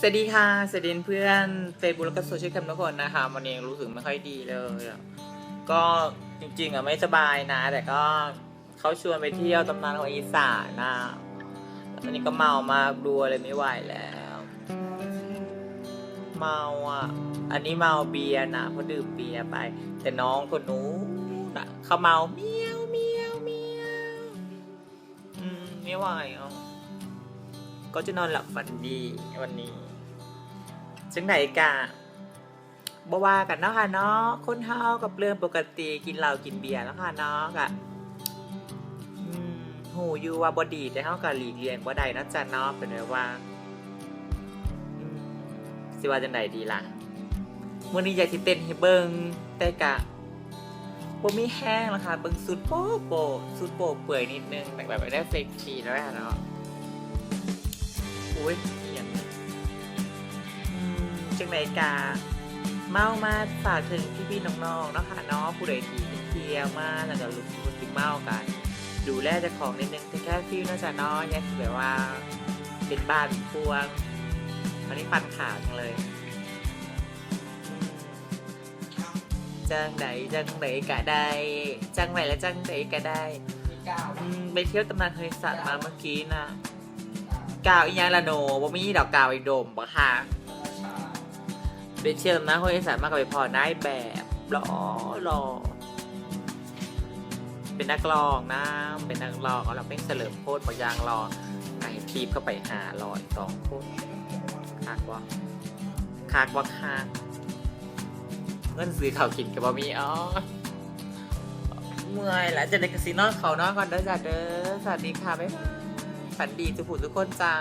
สวัสดีค่ะ สวัสดีเพื่อนเฟซบุ๊กแล้วก็โซเชียลแคมทุกคนนะคะวันนี้รู้สึกไม่ค่อยดีเลยอะก็จริงๆอะไม่สบายนะ แต่ก็เขาชวนไปเที่ยวตำนานของอีสานนะตอนนี้ก็เมามากดูอะไรไม่ไหวแล้ว เมาอะ อันนี้เมาเบียร์นะเพราะดื่มเบียร์ไป แต่น้องคนนู้นเขาเมาเมียวเมียวเมียวอืมไม่ไหวอะ ก็จะนอนหลับฝันดีวันนี้จังไหนกะบ่ว่ากันเนาะค่ะเนาะคนเฮากับเรื่องปกติกินเหล้ากินเบียร์แล้วค่ะเนาะกะอืมหูอยู่ว่าบอดีแต่เฮากับหลีกเลี่ยงบ่ได้นะจ้ะเนาะเป็นไงว่าสิว่าจังไหนดีล่ะมื้อนี้อยากสิเต้นให้เบิ่งแต่กะบ่มีแห้งแล้วค่ะเบิ่งสุดโป๊ะโปะสุดโปะเปื่อยนิดนึงแบบแบบได้เฟกชีแล้วค่ะเนาะ อุ้ยอย่างจังไหนกา เมามาฝากถึงพี่พี่ๆน้องๆเนาะค่ะเนาะผู้ใดที่เที่ยวมาแล้วก็รู้สึกถึงเมากัน ดูแลจ้าของนิดนึงแต่แค่ฟิลน่าจะเนาะอยังแบบว่า เป็นบ้านเป็นพวงอันนี้ฟันขาจังเลยจังไหนจังไหนกะได้จังไหนและจังไหนกะได้ไปเที่ยวตำนานเคยสัตว์มาเมื่อกี้นะ กาวอีหยังละโนว่มีดอกกาวอีโดมปะค่ะเบเชียมนะคนอีสานมากกว่าไปพอนายแบบรอรอ เป็นนักร้องนะ เป็นนักร้องเอาเราเป็นเสลิมโคตรปะยางรอไอ้ทีบเข้าไปหาลอยสองคนคากว่าคากว่าคากเงินซื้อข้าวกินกับบะมีอ๋อเมื่อยแล้วจะได้กสีนอนเขานอนก่อนเด้อจ้าเด้อสวัสดีค่ะบ๊ายบาย ฝันดีทุกผู้ทุกคนจ้า